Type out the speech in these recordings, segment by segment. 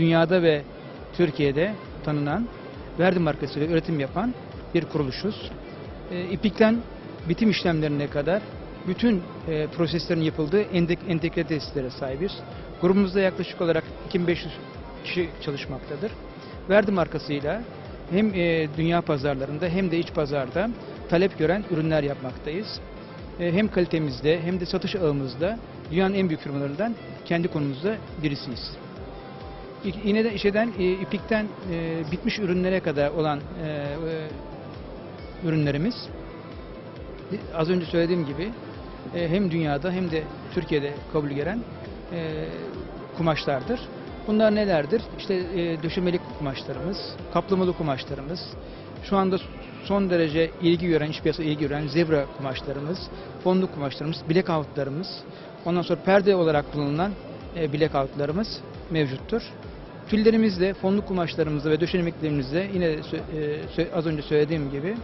dünyada ve Türkiye'de tanınan Verdi markasıyla üretim yapan bir kuruluşuz. E, iplikten bitim işlemlerine kadar bütün e, proseslerin yapıldığı endek- entegre tesislere sahibiz. Grubumuzda yaklaşık olarak 2500 kişi çalışmaktadır. Verdi markasıyla hem e, dünya pazarlarında hem de iç pazarda talep gören ürünler yapmaktayız. E, hem kalitemizde hem de satış ağımızda dünyanın en büyük firmalarından kendi konumuzda birisiyiz. İğneden, işeden, e, iplikten e, bitmiş ürünlere kadar olan e, e, ürünlerimiz e, az önce söylediğim gibi e, hem dünyada hem de Türkiye'de kabul gören e, kumaşlardır. Bunlar nelerdir? İşte e, döşemelik kumaşlarımız, kaplamalı kumaşlarımız, şu anda son derece ilgi gören, iş piyasası ilgi gören zebra kumaşlarımız, fonlu kumaşlarımız, bilek altlarımız, ondan sonra perde olarak kullanılan e, bilek altlarımız mevcuttur. Tüllerimizde, fonlu kumaşlarımızda ve döşemeklerimizde yine e, az önce söylediğim gibi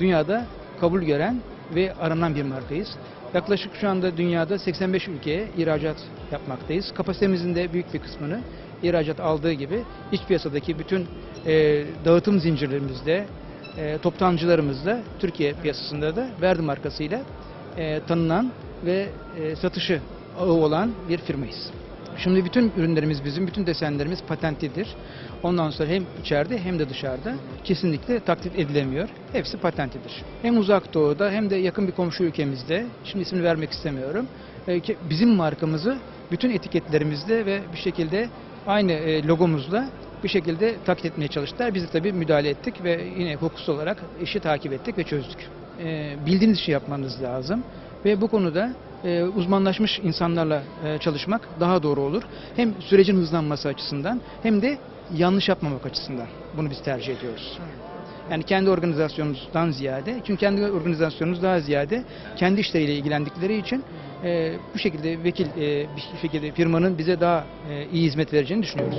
dünyada kabul gören ve aranan bir markayız. Yaklaşık şu anda dünyada 85 ülkeye ihracat yapmaktayız. Kapasitemizin de büyük bir kısmını ihracat aldığı gibi iç piyasadaki bütün e, dağıtım zincirlerimizde, e, toptancılarımızda Türkiye piyasasında da Verdi markasıyla e, tanınan ve e, satışı ağı olan bir firmayız. Şimdi bütün ürünlerimiz bizim, bütün desenlerimiz patentlidir. Ondan sonra hem içeride hem de dışarıda kesinlikle taklit edilemiyor. Hepsi patentlidir. Hem uzak doğuda hem de yakın bir komşu ülkemizde, şimdi ismini vermek istemiyorum, e, bizim markamızı bütün etiketlerimizde ve bir şekilde aynı e, logomuzla bir şekilde taklit etmeye çalıştılar. Biz de tabii müdahale ettik ve yine hukuksuz olarak işi takip ettik ve çözdük. E, bildiğiniz işi yapmanız lazım ve bu konuda e, uzmanlaşmış insanlarla e, çalışmak daha doğru olur. Hem sürecin hızlanması açısından hem de yanlış yapmamak açısından bunu biz tercih ediyoruz. Yani kendi organizasyonumuzdan ziyade, çünkü kendi organizasyonumuz daha ziyade kendi işleriyle ilgilendikleri için e, bu şekilde vekil e, bir şekilde firmanın bize daha e, iyi hizmet vereceğini düşünüyoruz.